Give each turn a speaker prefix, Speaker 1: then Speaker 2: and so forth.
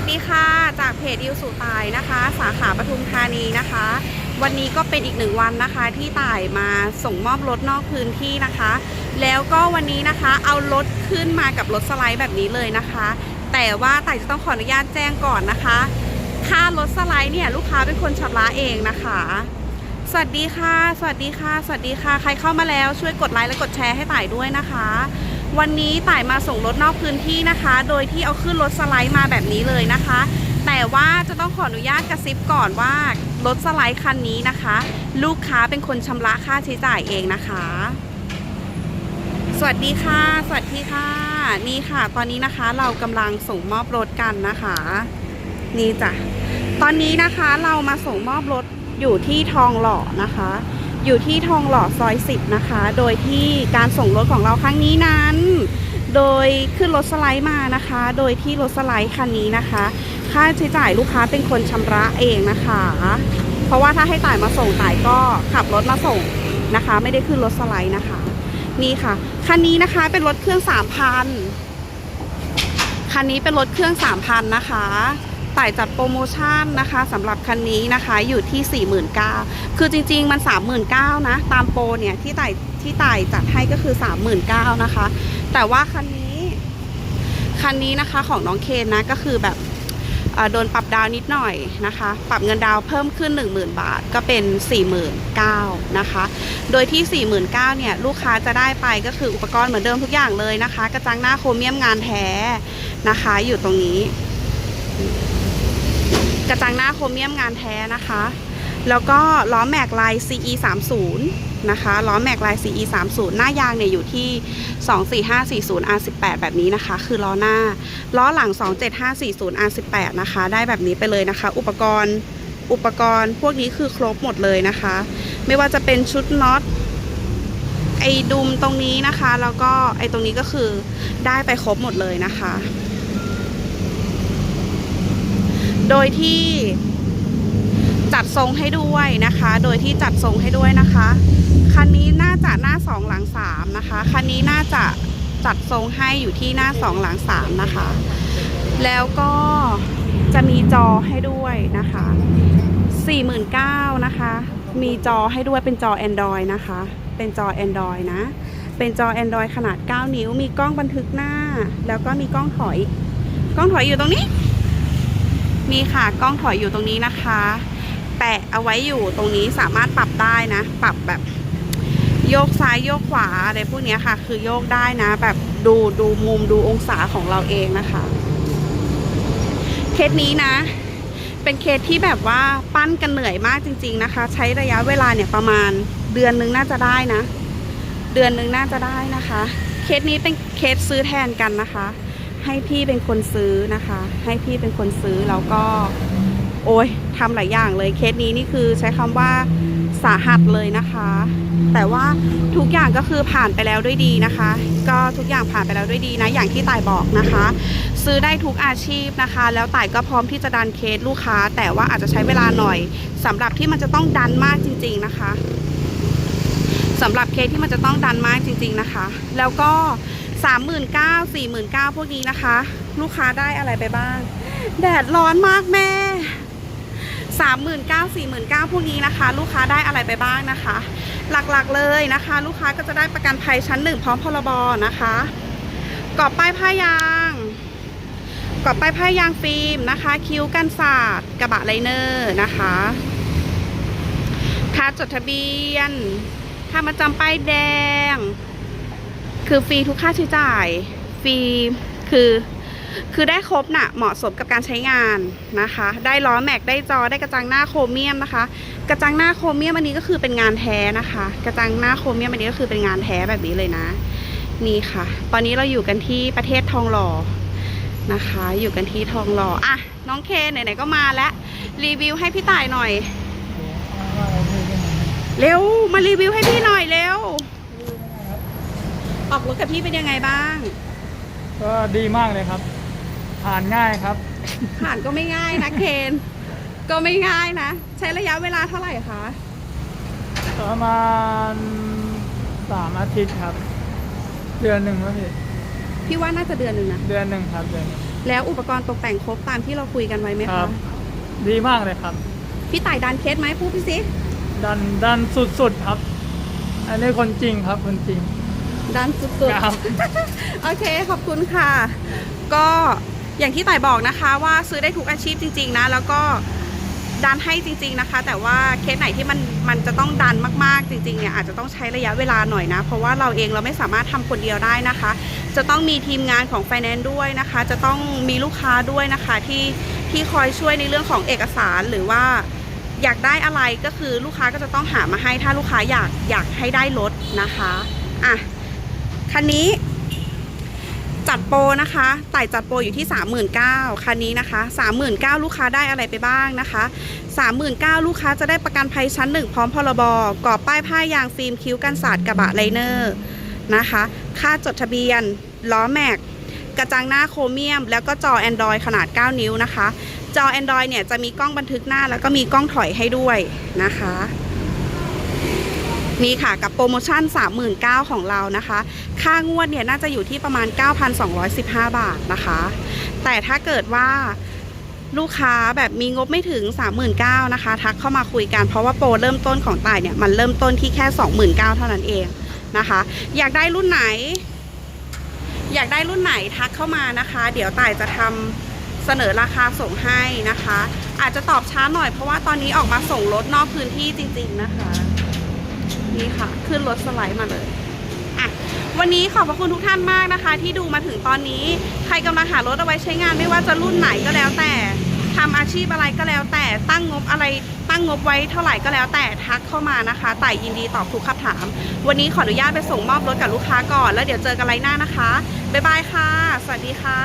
Speaker 1: วัสดีค่ะ จากเพจอิวสุตายนะคะ สาขาปทุมธานีนะคะ วันนี้ก็เป็นอีกหนึ่งวันนะคะที่ต่ายมาส่งมอบรถนอกพื้นที่นะคะ แล้วก็วันนี้นะคะเอารถขึ้นมากับรถสไลด์แบบนี้เลยนะคะ แต่ว่าต่ายจะต้องขออนุญาตแจ้งก่อนนะคะ ค่ารถสไลด์เนี่ยลูกค้าเป็นคนชำระเองนะคะ สวัสดีค่ะ สวัสดีค่ะ สวัสดีค่ะ ใครเข้ามาแล้วช่วยกดไลค์และกดแชร์ให้ต่ายด้วยนะคะ วันนี้ต่ายมาส่งรถนอกพื้นที่นะคะ โดยที่เอาขึ้นรถสไลด์มาแบบนี้เลยนะคะ แต่ว่าจะต้องขออนุญาตกระซิบก่อนว่ารถสไลด์คันนี้นะคะ ลูกค้าเป็นคนชำระค่าใช้จ่ายเองนะคะ สวัสดีค่ะ สวัสดีค่ะ นี่ค่ะ ตอนนี้นะคะเรากำลังส่งมอบรถกันนะคะ นี่จ้ะตอนนี้นะคะเรามาส่งมอบรถอยู่ที่ทองหล่อนะคะ อยู่ที่ทองหล่อซอย 10 นะคะ โดยที่การส่งรถของเราครั้งนี้นั้น โดยขึ้นรถสไลด์มานะคะ โดยที่รถสไลด์คันนี้นะคะ ค่าใช้จ่ายลูกค้าเป็นคนชำระเองนะคะ เพราะว่าถ้าให้ต่ายมาส่งต่ายก็ขับรถมาส่งนะคะ ไม่ได้ขึ้นรถสไลด์นะคะ นี่ค่ะ คันนี้นะคะเป็นรถเครื่อง 3,000คันนี้เป็นรถเครื่อง 3,000นะคะ ต่ายจัดโปรโมชั่นนะคะสำหรับคันนี้นะคะอยู่ที่ 49,000 คือจริงๆมัน 39,000นะตามโปรเนี่ยที่ต่ายที่ต่ายจัดให้ก็คือ 39,000นะคะ แต่ว่าคันนี้คันนี้นะคะของน้องเคนนะก็คือแบบโดนปรับดาวนิดหน่อยนะคะ ปรับเงินดาวเพิ่มขึ้น 10,000 บาทก็เป็น 49,000นะคะ โดยที่ 49,000เนี่ยลูกค้าจะได้ไปก็คืออุปกรณ์เหมือนเดิมทุกอย่างเลยนะคะ กระจังหน้าโครเมียมงานแท้นะคะอยู่ตรงนี้ กระจังหน้าโครเมียมงานแท้นะคะ แล้วก็ล้อแม็กลาย CE 3 0นะคะ ล้อแม็กลาย CE 3 0หน้ายางเนี่ยอยู่ที่ 24540 R18 แบบนี้นะคะ คือล้อหน้า ล้อหลัง 27540 R18 นะคะ ได้แบบนี้ไปเลยนะคะ อุปกรณ์ อุปกรณ์พวกนี้คือครบหมดเลยนะคะ ไม่ว่าจะเป็นชุดน็อตไอ้ดุมตรงนี้นะคะ แล้วก็ไอ้ตรงนี้ก็คือได้ไปครบหมดเลยนะคะ โดยที่จัดทรงให้ด้วยนะคะ โดยที่จัดทรงให้ด้วยนะคะ คันนี้น่าจะหน้าสองหลังสามนะคะ คันนี้น่าจะจัดทรงให้อยู่ที่หน้าสองหลังสามนะคะ แล้วก็จะมีจอให้ด้วยนะคะ49,000นะคะ มีจอให้ด้วยเป็นจอ Android นะคะ เป็นจอ Android นะ เป็นจอ Android ขนาด 9 นิ้ว มีกล้องบันทึกหน้า แล้วก็มีกล้องถอย กล้องถอยอยู่ตรงนี้ นี่ค่ะกล้องถอยอยู่ตรงนี้นะคะ แปะเอาไว้อยู่ตรงนี้สามารถปรับได้นะ ปรับแบบโยกซ้ายโยกขวาอะไรพวกนี้ค่ะ คือโยกได้นะ แบบดูดูมุมดูองศาของเราเองนะคะ เคสนี้นะ เป็นเคสที่แบบว่าปั้นกันเหนื่อยมากจริง ๆนะคะ ใช้ระยะเวลาเนี่ยประมาณเดือนนึงน่าจะได้นะ เดือนนึงน่าจะได้นะคะ เคสนี้เป็นเคสซื้อแทนกันนะคะ ให้พี่เป็นคนซื้อนะคะ ให้พี่เป็นคนซื้อแล้วก็ โอ้ยทำหลายอย่างเลยเคสนี้นี่คือใช้คำว่าสาหัสเลยนะคะ แต่ว่าทุกอย่างก็คือผ่านไปแล้วด้วยดีนะคะ ก็ทุกอย่างผ่านไปแล้วด้วยดีนะอย่างที่ต่ายบอกนะคะ ซื้อได้ทุกอาชีพนะคะ แล้วต่ายก็พร้อมที่จะดันเคสลูกค้า แต่ว่าอาจจะใช้เวลาหน่อยสำหรับที่มันจะต้องดันมากจริง ๆนะคะสำหรับเคสที่มันจะต้องดันมากจริง ๆนะคะ แล้วก็ 39,000 49,000พวกนี้นะคะ ลูกค้าได้อะไรไปบ้าง แดดร้อนมากแม่39,000 49,000พวกนี้นะคะ ลูกค้าได้อะไรไปบ้างนะคะ หลักๆเลยนะคะ ลูกค้าก็จะได้ประกันภัยชั้นหนึ่งพร้อมพรบนะคะกรอบป้ายผ้ายางกรอบป้ายผ้ายางฟิล์มนะคะ คิ้วกันศาสตร์กระบะไลเนอร์นะคะค่าจดทะเบียนค่ามาจำป้ายแดง คือฟรีทุกค่าใช้จ่าย ฟรีคือคือได้ครบน่ะเหมาะสมกับการใช้งานนะคะ ได้ล้อแม็กได้จอได้กระจังหน้าโครเมียมนะคะ กระจังหน้าโครเมียมอันนี้ก็คือเป็นงานแท้นะคะ กระจังหน้าโครเมียมอันนี้ก็คือเป็นงานแท้แบบนี้เลยนะ นี่ค่ะ ตอนนี้เราอยู่กันที่ประเทศทองหล่อนะคะ อยู่กันที่ทองหล่ออะน้องเคนไหนๆก็มาแล้วรีวิวให้พี่ต่ายหน่อย เร็วมารีวิวให้พี่หน่อยเร็ว ออกรถกับพี่เป็นยังไงบ้าง
Speaker 2: ก็ดีมากเลยครับ ผ่านง่ายครับ
Speaker 1: ผ่านก็ไม่ง่ายนะเคน ก็ไม่ง่ายนะ ใช้ระยะเวลาเท่าไหร่คะ
Speaker 2: ประมาณสามอาทิตย์ครับ เดือนหนึ่งครับพี่
Speaker 1: พี่ว่าน่าจะเดือนหนึ่งนะ
Speaker 2: เดือนหนึ่งครับเดือนหนึ่ง
Speaker 1: แล้วอุปกรณ์ตกแต่งครบตามที่เราคุยกันไว้ไหม
Speaker 2: ครั
Speaker 1: คะ
Speaker 2: บ ดีมากเลยครับ
Speaker 1: พี่ต่ายดันเคสไหมพูดพี่สิ
Speaker 2: ดันดันสุดๆครับ อันนี้คนจริงครับคนจริง
Speaker 1: ดันสุด
Speaker 2: ครับ
Speaker 1: ๆโอเค ขอบคุณค่ะ ก็อย่างที่ต่ายบอกนะคะ ว่าซื้อได้ทุกอาชีพจริง ๆ นะ แล้วก็ดันให้จริง ๆนะคะ แต่ว่าเคสไหนที่มันมันจะต้องดันมากๆจริงๆเนี่ยอาจจะต้องใช้ระยะเวลาหน่อยนะ เพราะว่าเราเองเราไม่สามารถทำคนเดียวได้นะคะ จะต้องมีทีมงานของไฟแนนซ์ด้วยนะคะ จะต้องมีลูกค้าด้วยนะคะที่ที่คอยช่วยในเรื่องของเอกสารหรือว่าอยากได้อะไรก็คือลูกค้าก็จะต้องหามาให้ถ้าลูกค้าอยากอยากให้ได้ลดนะคะอะ คันนี้ จัดโปรนะคะไต่จัดโปรอยู่ที่ 39,000คันนี้นะคะ 39,000ลูกค้าได้อะไรไปบ้างนะคะ 39,000ลูกค้าจะได้ประกันภัยชั้น 1 พร้อมพรบกรอบป้ายผ้ายางฟิล์มคิ้วกันสาดกระบะไลเนอร์นะคะ ค่าจดทะเบียน ล้อแม็ก กระจังหน้าโครเมียม แล้วก็จอ Android ขนาด 9 นิ้วนะคะ จอ Android เนี่ยจะมีกล้องบันทึกหน้าแล้วก็มีกล้องถอยให้ด้วยนะคะ นี่ค่ะกับโปรโมชั่น 39,000ของเรานะคะ ค่างวดเนี่ยน่าจะอยู่ที่ประมาณ 9,215 บาทนะคะ แต่ถ้าเกิดว่าลูกค้าแบบมีงบไม่ถึง 39,000นะคะ ทักเข้ามาคุยกันเพราะว่าโปรเริ่มต้นของต่ายเนี่ย มันเริ่มต้นที่แค่ 29,000เท่านั้นเองนะคะ อยากได้รุ่นไหน อยากได้รุ่นไหนทักเข้ามานะคะ เดี๋ยวต่ายจะทำเสนอราคาส่งให้นะคะ อาจจะตอบช้าหน่อยเพราะว่าตอนนี้ออกมาส่งรถนอกพื้นที่จริง ๆ นะคะ นี่ค่ะ ขึ้นรถสไลด์มาเลยอะวันนี้ขอบพระคุณทุกท่านมากนะคะ ที่ดูมาถึงตอนนี้ ใครกำลังหารถเอาไว้ใช้งานไม่ว่าจะรุ่นไหนก็แล้วแต่ทำอาชีพอะไรก็แล้ว แต่ตั้งงบอะไรตั้งงบไว้เท่าไหร่ก็แล้วแต่ทักเข้ามานะคะแต่ยินดีตอบทุกคำถาม วันนี้ขออนุญาตไปส่งมอบรถกับลูกค้าก่อน แล้วเดี๋ยวเจอกันไลน์หน้านะคะบ๊ายบายค่ะ สวัสดีค่ะ